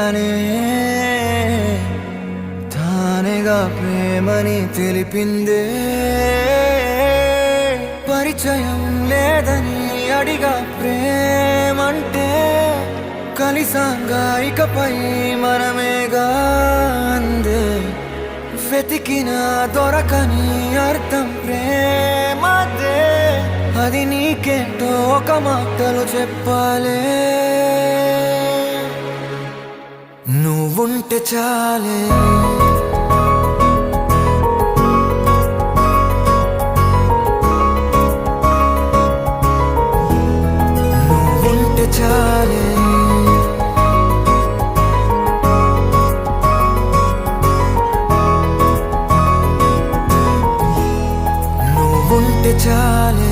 తానే తానేగా ప్రేమని తెలిపిందే. పరిచయం లేదని అడిగా ప్రేమంటే. కలిసాంగా ఇకపై మనమేగా అందే. వెతికిన దొరకని అర్థం ప్రేమదే. అది నీకేంటో ఒక మాటలు చెప్పాలే. నువ్వుంటే చాలే. నువ్వుంటే చాలే. నువ్వుంటే చాలే.